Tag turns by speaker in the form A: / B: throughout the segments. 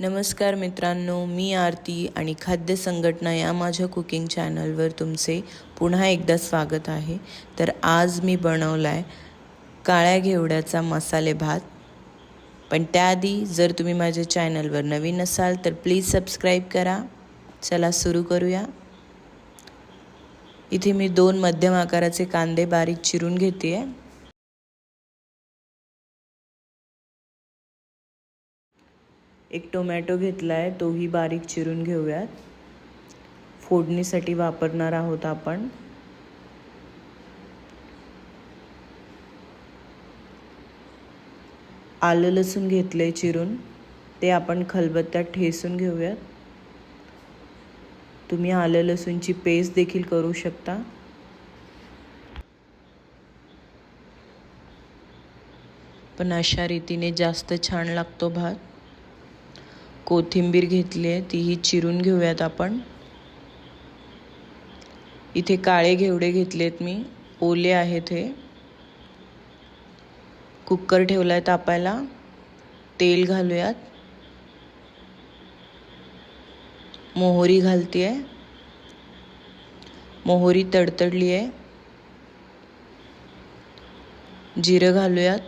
A: नमस्कार मित्रांनो मी आरती आणि खाद्य संघटना या माझ्या कुकिंग चॅनलवर तुमचे पुन्हा एकदा स्वागत आहे. तर आज मी बनवला आहे काळ्या घेवड्याचा मसाले भात. पण त्याआधी जर तुम्ही माझ्या चॅनलवर नवीन असाल तर प्लीज सबस्क्राईब करा. चला सुरू करूया. इथे मी दोन मध्यम आकाराचे कांदे बारीक चिरून घेते आहे एक टोमॅटो घेतला आहे तोही बारीक चिरून घेऊयात. फोडणीसाठी वापरणार आहोत आपण. आलं लसूण घेतलं आहे चिरून ते आपण खलबत्त्यात ठेसून घेऊयात. तुम्ही आलं लसूणची पेस्ट देखील करू शकता. पण अशा रीतीने जास्त छान लागतो भात. कोथिंबीर घेतली आहे तीही चिरून घेऊयात आपण. इथे काळे घेवडे घेतलेत मी ओले आहेत हे. कुकर ठेवला आहे तापायला तेल घालूयात. मोहरी घालते आहे मोहरी तडतडली आहे जिरं घालूयात.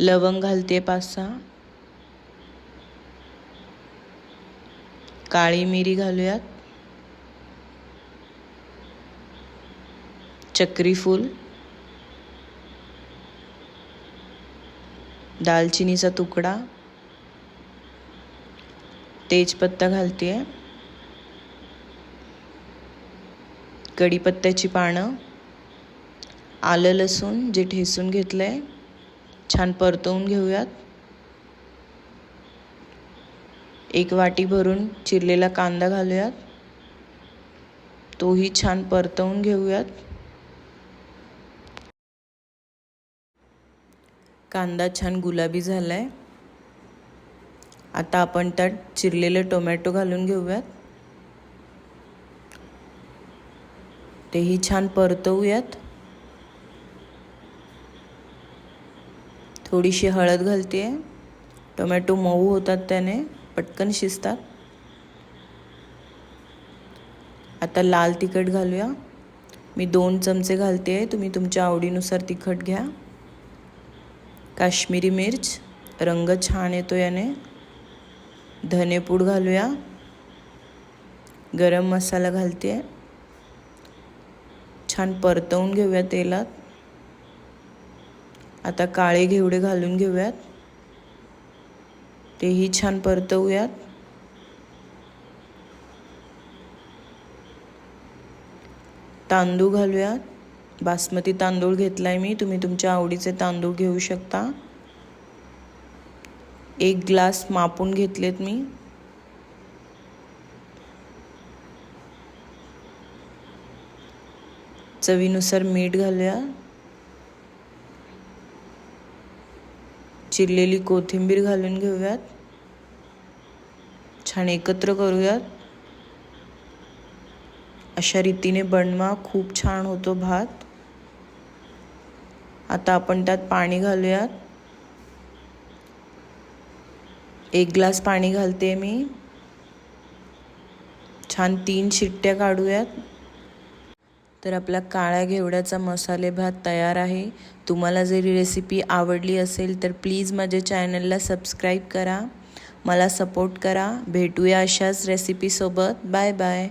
A: लवंग घालते पाच सहा काळी मिरी घालूयात. चक्रीफूल दालचिनीचा तुकडा. तेजपत्ता घालते. कढीपत्त्याची पानं. आलं लसूण जे ठेसून घेतलं आहे छान परतवून घेऊयात. एक वाटी भरून चिरलेला कांदा घालूयात. तोही छान परतवून घेऊयात. कांदा छान गुलाबी झालाय. आता आपण त्यात चिरलेले टोमॅटो घालून घेऊयात. तेही छान परतवूयात. थोडीशी हळद घालते. टोमॅटो मऊ होतात त्याने पटकन शिजतात. आता लाल तिखट घालूया. मी दोन चमचे घालते आहे तुम्ही तुमच्या आवडीनुसार तिखट घ्या. काश्मीरी मिर्च रंग छान येतो याने. धनेपूड घालूया. गरम मसाला घालते. छान परतवून घेऊया तेलात. आता काळे घेवडे घालून घेऊयात. तेही छान परतवूयात. तांदूळ घालूयात. बासमती तांदूळ घेतलाय मी. तुम्ही तुमच्या आवडीचे तांदूळ घेऊ शकता. एक ग्लास मापून घेतलेत मी. चवीनुसार मीठ घालूया. चिरलेली कोथिंबीर घालून घेऊयात. छान एकत्र करूयात. अशा रीतीने बनवा खूप छान होतो भात. आता आपण त्यात पाणी घालूयात. एक ग्लास पाणी घालते मी. छान तीन शिट्ट्या काढूयात. तर आपला काळ्या घेवड्याचा मसाले भात तयार आहे. तुम्हाला जरी रेसिपी आवडली असेल तर प्लीज माझ्या चॅनलला सबस्क्राईब करा. मला सपोर्ट करा. भेटूया अशाच रेसिपीसोबत बाय बाय